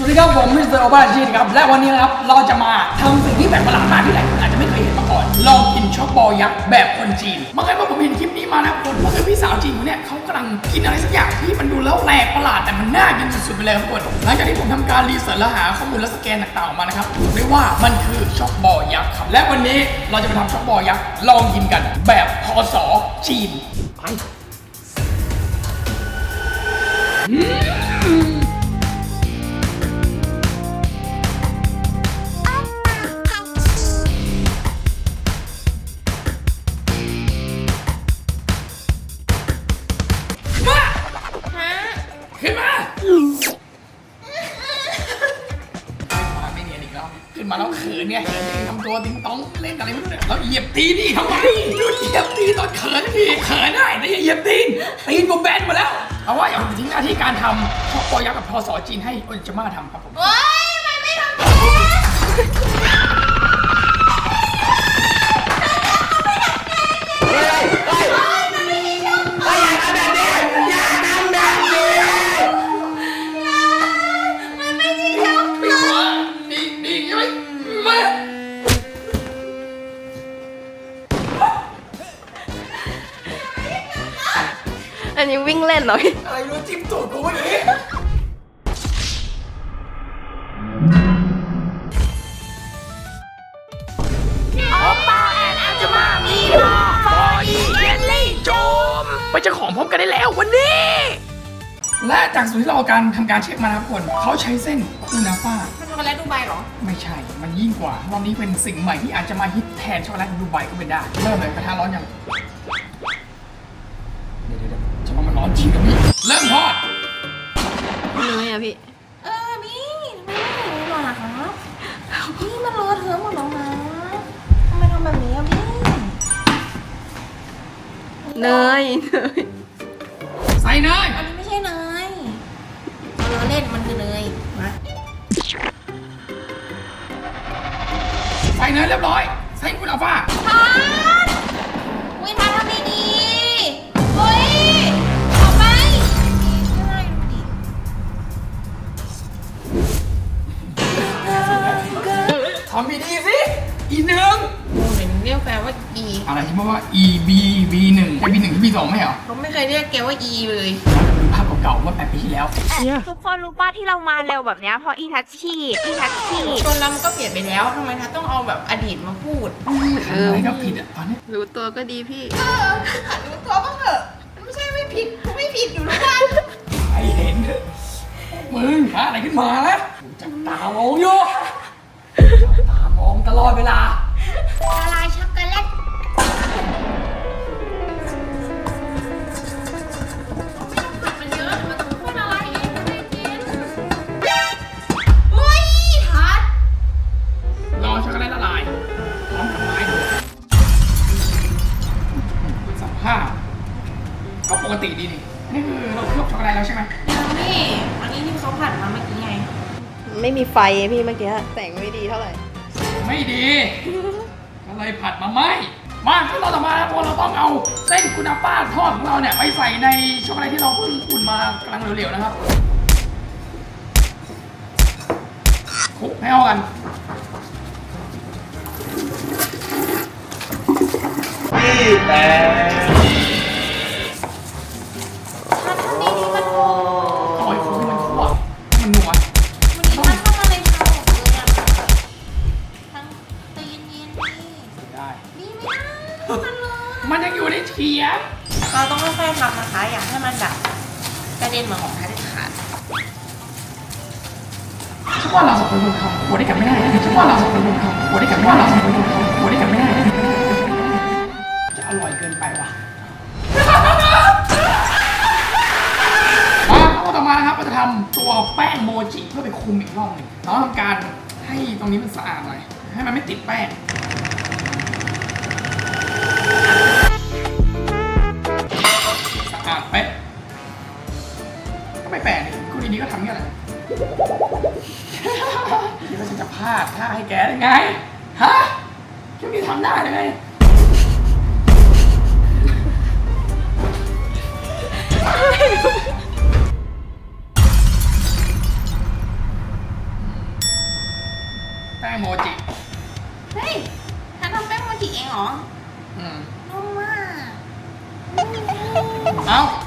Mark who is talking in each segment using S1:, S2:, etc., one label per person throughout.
S1: สวัสดีครับผมมิสเตอร์โอบาชีนครับและวันนี้นะครับเราจะมาทำสิ่งที่แปลกประหลาดมากที่หลายคนอาจจะไม่เคยเห็นมาก่อนลองกินช็อกบอลยักษ์แบบคนจีนบางครั้งเมื่อผมเห็นคลิปนี้มานะครับผมก็คือพี่สาวจีนคนเนี้ยเขากำลังกินอะไรสักอย่างที่มันดูแล้วแปลกประหลาดแต่มันน่ากินสุดๆไปเลยครับทุกคนหลังจากที่ผมทำการรีเสิร์ชและหาข้อมูลและสแกนต่างๆออกมานะครับบอกได้ว่ามันคือช็อกบอลยักษ์ครับและวันนี้เราจะไปทำช็อกบอลยักษ์ลองกินกันแบบพศจีนไป ตีนี่ทำไมหยุดเหยียบตีนตอนเขินทีเขินได้แต่อย่าเหยียบตีนตีนผมแบนหมดแล้วเอาว่าอย่าทิ้งหน้าที่การทำพอยักษ์กับพอสอจีนให้โอนจะมาทำครับผม
S2: นี้
S1: วิ่
S2: งเล่นเหรอพี่
S1: อะไรรู้จิ้มตูดกูเมื่อกี้โอปาแอนอาจะมามีโลฟอยีเยลลี่โจมไปเจ้าของพบกันได้แล้ววันนี้ และจากสูตรที่เราการทำการเช็คมานะครับทุกคนเขาใช้เส้นคูนาฟ่า
S2: มันช็อกโกแลตดูไบเหรอ
S1: ไม่ใช่ มันยิ่งกว่ารอบนี้เป็นสิ่งใหม่ที่อาจจะมาฮิตแทนช็อกโกแลตดูไบก็เป็นได้ เริ่มเลยกระทะร้อนยัง เดี๋ยวเดี๋ยวเดี๋ยวจะว่ามัน ร้อนจริงกับพี่เริ่มทอด
S2: น้อยอะพี่ เออพี่ทำไมไม่รู้หรอครับพี่มันเลอะเทอะหมดแล้วนะทำไมทำแบบนี้อะพี่เนยเนย
S1: ใส่เนย
S2: อันนี้ไม่ใช่เนยเราล้อเล่นมันคือเนยมา
S1: ใส่เนยเรียบร้อย ใส่คุณอัลฟา
S2: ทำดีๆ
S1: สิอีหนึ่ง
S2: เหมือนเรียกแฟนว่า E
S1: อะไรที่ว่า E B B หนึ่งใช่ B หนึ่งที่ B สองไม่เหรอ
S2: เขาไม่เคยเรียกแกว่า E เลย
S1: ดูภาพเก่าๆเมื่อแปดปีที่แล้ว
S3: ทุกคนรู้ป่ะที่เรามาเร็วแบบเนี้ยเพราะอีทัชชี่อีทัชชี่
S2: คนเรามันก็เปลี่ยนไปแล้วทำไมทัดต้องเอาแบบอดีตมาพูด
S1: อะไรก็ผิดอะตอนนี้
S2: รู้ตัวก็ดีพี่เออหัดรู้ตัวบ้างเถอะมันไม่ใช่ไม่ผิดกูไม่ผิดอยู่แล้วกัน
S1: ไอเห็น มึงหาอะไรขึ้นมาแล้วจับตามองอยู่จับตา มองตลอดเวลา
S3: ละลายช็อกโกแลต
S2: ผัดมันเยอะมันต้องพูดอะไรเองไม่ได้กินเฮ้ยทัด
S1: รอช็อกโกแลตละลายพร้อมกับไม้ด้วยสภาพก็ปกติดีนี่นี่คือเราเคลือบช็อกโกแลตแล้วใช่ไหม
S2: ยังนี่อันนี้ที่เขาผัดมาเมื่อกี้ไง
S4: ไม่มีไฟไงพี่เมื่อกี้แสงไม่ดีเท่าไหร่
S1: ไม่ดีก็เลยผัดมาไหมมาขั้นตอนต่อมานะพวกเราต้องเอาเส้นคุณป้าทอดของเราเนี่ยไปใส่ในช็อกโกแลตที่เราเพิ่งอุ่นมากำลังเหลวๆนะครับคลุกให้เข้ากัน
S2: ทัดทำดีที่มัน
S1: อยา
S2: กให้มันแบบกระเด็นเหมือนของทัดขาด
S1: ฉันว่าเราสองคนคงทำหัวได้กันไม่ได้นะฉันว่าเราสองคนคงทำหัวได้กันไม่ได้เราสองคนคงทำหัวได้กันไม่ได้ จะอร่อยเกินไปว่ะมาข้อต่อมานะครับเราจะทำตัวแป้งโมจิเพื่อไปคุมอีกรอบหนึ่งเราต้องทำการให้ตรงนี้มันสะอาดหน่อยให้มันไม่ติดแป้ง กนี่คุณดีๆก็ทำอย่างนี้แหละคิดว่าฉันจะพลาดท่าให้แกได้ไง ฮะฉันไม่ทำได้เลยไงป้งโมจิ
S2: เฮ้ยฉันทำแป้งโมจิเองเหรอ
S1: อืม
S2: นุ่มมาก
S1: เอาเราทำการ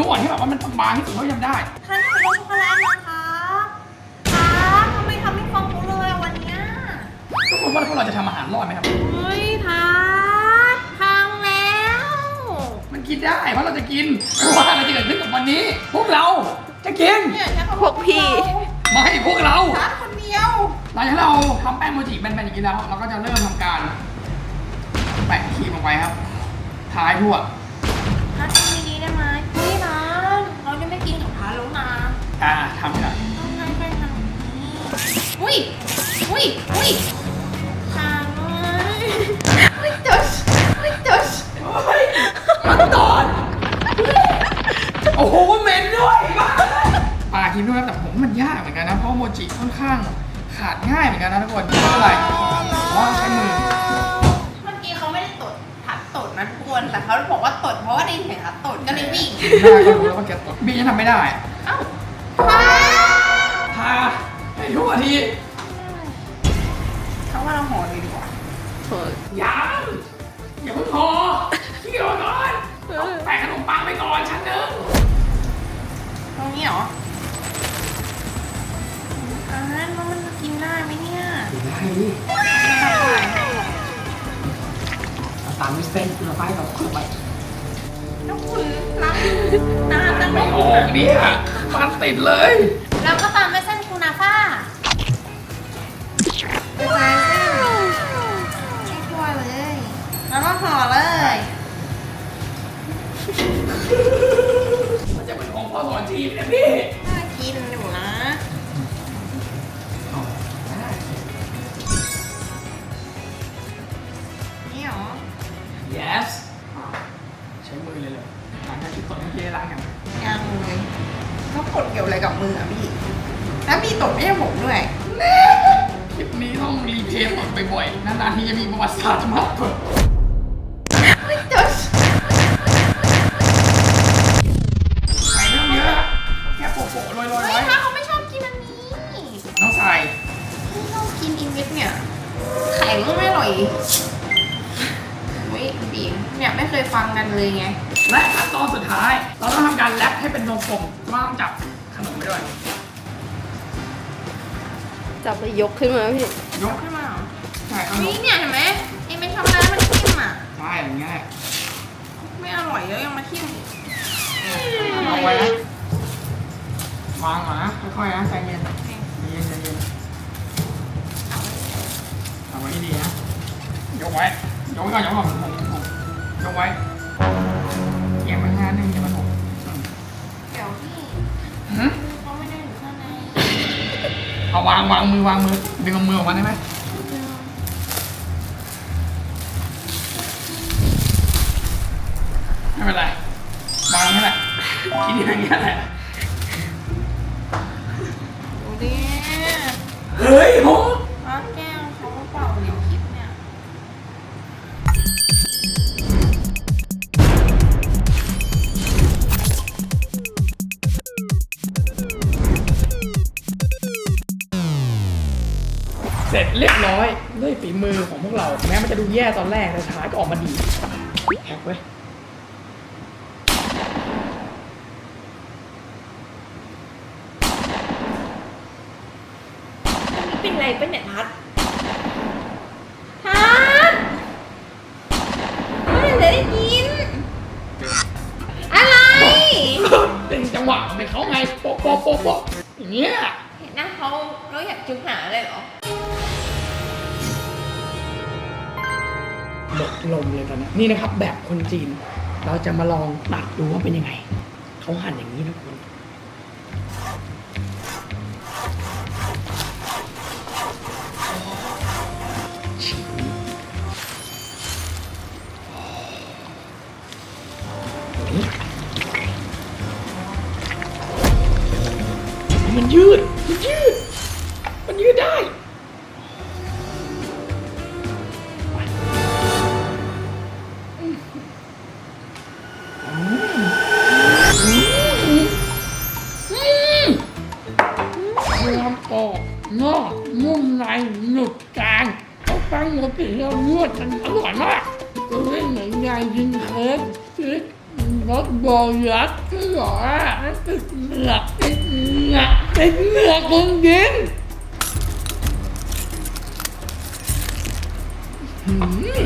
S1: นวดให้แบบว่ามันบางๆที่สุดเท่าที่ทำได้
S2: ท่านทำเป็นรสช็อกโกแลตนะคะครับทำไมทำไม่ฟังกูเลยอะวันเนี้ย
S1: ทุกคนว่าพวกเราจะทำอาหารรอดไหมครับ
S2: เฮ้ยทัดพังแล้ว
S1: มันกินได้เพราะเราจะกินไม่ว่าอะไรจะเกิดขึ้นกับวันนี้ พวกเราจะกิน
S2: เนี่ยฉัน
S4: พวกพี่
S1: ไม่พวกเรา
S2: ทัดคนเดียว
S1: หลังจากที่เราทำแป้งโมจิแบนๆอย่างนี้แล้ว เราก็จะเริ่มทำการแปะครีมลงไปครับทายทั่ว
S2: ทัดทำดีๆได้ไหมเฮ้ยทัดเราจะไม่กินกับทัดแล้วนะ
S1: อ่าทำให้หน่อย
S2: ทำไงไปทำแบบนี้อุ้ยอุ้ยอุ้ยทางเลยอุ้ยจุชอุ้ยจุช
S1: เฮ้ยมันตอดโอ้โหเหม็นด้วยบ้าปาครีมด้วยครับแต่ผมว่ามันยากเหมือนกันนะ เพราะโมจิค่อนข้างขาดง่ายเหมือนกันนะทุกคนไม่เป็นไรเพราะว่าใช้มือ
S2: เมื่อกี้เขาไม่ได้ตดทัดตดนะทุกคนแต่เขาบอกว่าตดเพราะว่าได้เห็นทัดตดก็เลยวิ่ง
S1: หน้าก็รู้แล้วว่าแกตดบียังทำไม่ได้
S2: เอ้า
S1: ทาให้ทั่วที
S2: เขาว่าเราห่อดีกว่า
S1: ยังอย่าเพิ่งพอขี้เกียจก่อนต้องแปะขนมปังไปก่อนชั้นหนึ่ง
S2: ตรงนี้เหรออ่าแล้วมันกินได้ไหมเนี่ย
S1: ได้ดิตามด้วยเส้นคุณเอาไปกับคุณไป
S2: แล้วคุณล้างนานจัง
S1: ไม่ออกเนี่ย ฟันติดเลย
S2: แล้วก็ตามด้วยเส้นคูนาฟ่าไปใส่เส้นให้ทั่วเลย แล้วก็ห่อเลย
S1: มันจะเป็นของพ่อสอนจีนเนี่ย
S2: พี่ ย
S1: ก
S2: ขึ้นมา
S4: พี่
S1: ยก
S2: ขึ้นมาเหรอ
S1: ใช่เอาย
S2: นี่
S1: ก
S2: เนี่ยเห็นไหมไอ้เป็นช็อกโกแลตมันทิ่มอะ
S1: ใช่อย่างเงี้ย
S2: ไม่อร่อยแล้วยังมาทิ่มอีก
S1: เอาไว้นะวางก่อนนะค่อยๆนะใจเย็นใจเย็นใจเย็นเอาไว้ให้ดีนะยกไว้ยกไว้ก่อนยกก่อนผมผมยกไว้เอียงไปข้างหน้านึงอย่ามาถกอืม
S2: เอา
S1: วางวางมือวางมือดึงเอามือออกมาได้ไหมไม่เป็นไรวางนี่แหละคิดอย่างนี้แหละ
S2: ดูดิ
S1: เฮ้ยโห
S2: ดู
S1: แย่ตอนแรกแต่ท้ายก็ออกมาดีแฮกเว้ย
S2: เป็นไรเป็นเนี่ยทัดทัดไม่ได้ยิน อะไร
S1: เป็นจังหวะของเขาไงโป๊ะโป๊ะโป๊ะโป๊ะอย่างเงี้ย
S2: เห็นหน้าเขาแล้วอยากจุ๊บหาเลยเหรอ
S1: มดลมเลยตอนนี้นี่นะครับแบบคนจีน เราจะมาลองตัดดูว่าเป็นยังไง เขาหั่นอย่างนี้นะคุณมันมันยืด ตั้งหัวกินแล้วนวดกันอร่อยมากเฮ้ยเหมือนยายกินเค้กคิดรสบอยักษ์ก็หรอติดเหงือกติดเหงือกติดเหงือกคนกินหืม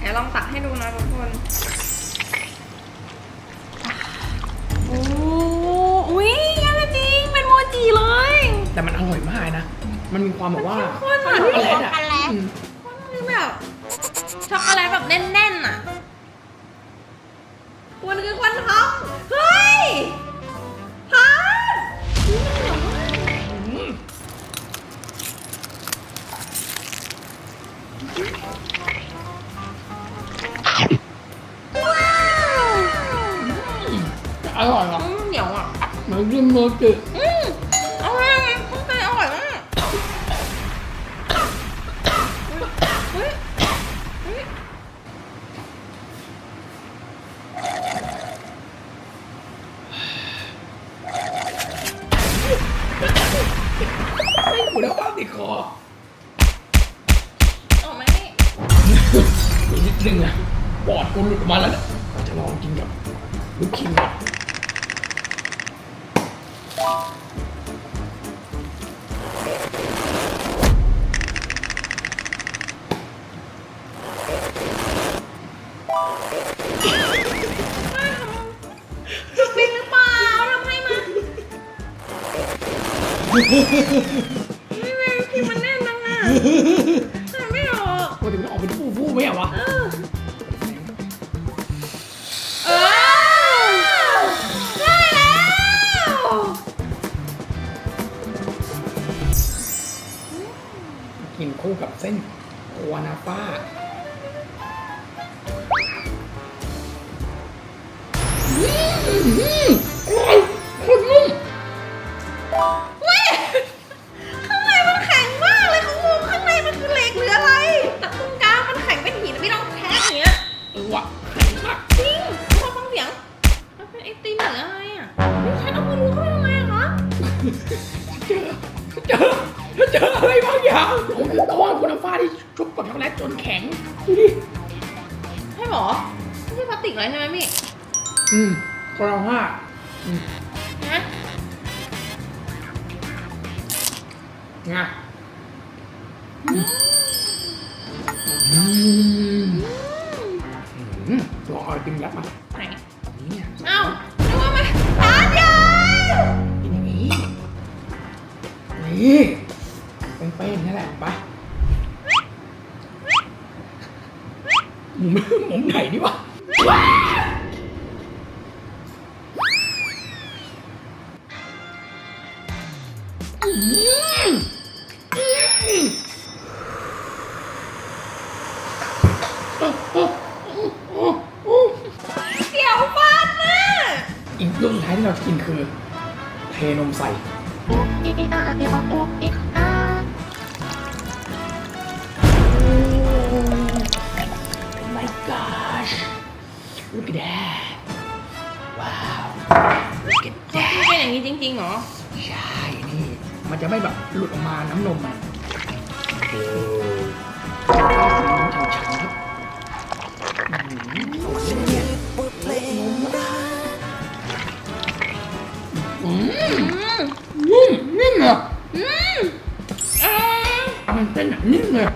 S2: แอบลองตักให้ดูนะทุกคนโอ้อุ้ยยังจริง เป็นโมจิเลย
S1: แต่มันอร่อยมากนะ มันมีความแบบว่า
S2: ข้นอะ
S1: อกโกแลตอะ
S3: ช็อกโกแลต
S1: อืม
S2: แบบช็อกโกแลตแบบแน่นๆอะมันคือควันทองเฮ้ยพัด
S1: อร่อยว่ะ
S2: อืมเหนียวอะ
S1: เหมือนกินโมจิ ลูกคิมก่อน
S2: เป็นหรือเปล่าทำให้มาไม่ไม่พี่มันแน่นนังอะ
S1: คู่กับเส้นโควานาป้าอืมอร่อยโคตรนุ่ม
S2: เว้ยข้างในมันแข็งมากเลยเขาบอกข้างในมันคือเหล็กหรืออะไรแต่ตรงกลางมันแข็งเป็นหินไม่ต้องแทกอย่างเงี้ย
S1: เออวะแข็งมาก
S2: จริงพอฟังเสียงมันเป็นไอติมหรืออะไรอะนี่ฉันเอามือรู้เข้าไปทำไมอะคะ
S1: เจอเจอ เจออะไรบางอย่างผมคือก้อนคุณฟ้าที่ชุบกับช็อกโกแลตจนแข็งดูดิ
S2: ใช่หรอไม่ใช่พลาสติกอะไรใช่ไหมพี่
S1: อืมคนละห้าอืม
S2: นะ
S1: ไงอืมอืมลองเอาไอติมยัดมา
S2: ไหน
S1: นี่เนี่ย
S2: เอ้านึกว่ามันทานยา
S1: กินอย่างนี้นี่ เป็นเป้งๆนี่แหละไปหมุมหมุมไหนดีวะว้าวอืมอืมโอ้โอ้โอ้โอ้โอ้
S2: เสียวฟันน่ะ
S1: อีกลูกสุดท้ายที่เราจะกินคือ เทนมใส่ at that ว้าว look at
S2: พี่
S1: that
S2: เป็นอย่างนี้จริงๆเหรอ
S1: ใช่นี่ มันจะไม่แบบหลุดออกมาน้ำนมมันโอ้ข้าวสีน้ำฉ่ำๆครับอื้อหือสวยเลยเนี่ยอืม
S2: อืม
S1: นุ่มนิ่มเลย
S2: อืมอ่า
S1: ทำเป็นเส้นอะนิ่มเลย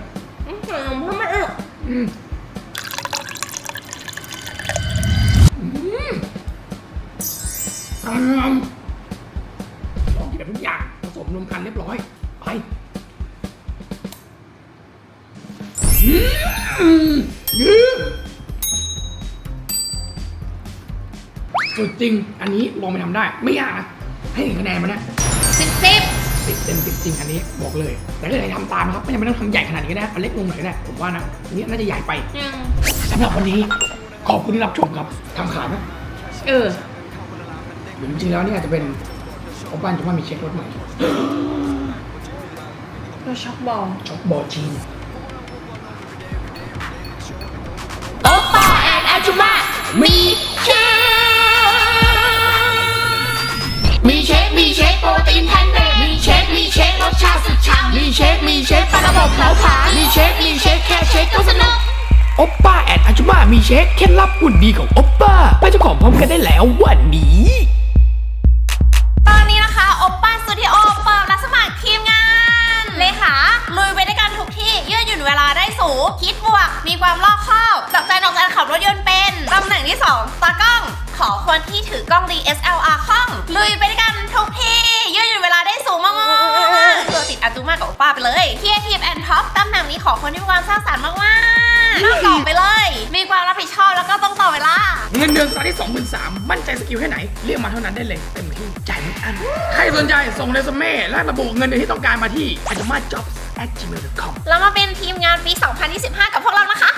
S2: สุ
S1: ดจริง อันนี้ลองไปทำได้ ไม่ยากนะให้เห็นคะแนนมาเนี่ย
S2: สิบสิบ
S1: สิบเต็มสิบจริงอันนี้บอกเลย แต่ถ้าเกิดใครทำตามนะครับไม่จำเป็นต้องทำใหญ่ขนาดนี้ก็ได้เอาเล็กลงหน่อยก็ได้ผมว่านะอันนี้น่าจะใหญ่ไป
S2: ยัง
S1: สำหรับวันนี้ขอบคุณที่รับชมครับทำขายไหม
S2: เออ
S1: หรือจริงๆแล้วนี่อาจจะเป็นของบ้านจุ๊บ้านมีเช็ครถใหม่
S2: เราช็อกบอล
S1: ช็อปบอลจีน
S3: โอป้าแอนอาจุมามี บ
S5: แล้วค่ะ
S1: มีเช็คมีเช็คแค่เช็คก็สนุกโอปป้าแอนอาจุมามีเช็คเคล็ดลับหุ่นดีของโอปป้าไปเจ้าของพร้อมกันได้แล้ววันนี้
S3: ตอนนี้นะคะโอปป้าสตูดิโอเปิดรับสมัครทีมงานเลขาลุยไปด้วยกันทุกที่ยืดหยุ่นเวลาได้สูงคิดบวก มีความรอบคอบจับใจนอกการขับรถยนต์เป็นตำแหน่งที่ 2ตากล้อง ขอคนที่ถือกล้อง DSLR คล่องลุยไปด้วยกันทุกที่ยืด ปป้าไปเลยเทียทีมแอนท็อปตำแหน่งนี้ขอคนที่มีความสร้างสรรค์มากๆห้ามตอบไปเลย มีความรับผิดชอบแล้วก็ต้องต่อเวลา
S1: เงินเดือนสตาร์ทที่23,000มั่นใจสกิลแค่ไหน เรียกมาเท่านั้นได้เลยเต็มที่จ่ายไม่อันใครสนใจส่งเรซูเม่และระบุเงินเดือนที่ต้องการมาที่ a j u m a j o b s at gmail com
S3: เรามาเป็นทีมงานปี 2025 กับพวกเรานะคะ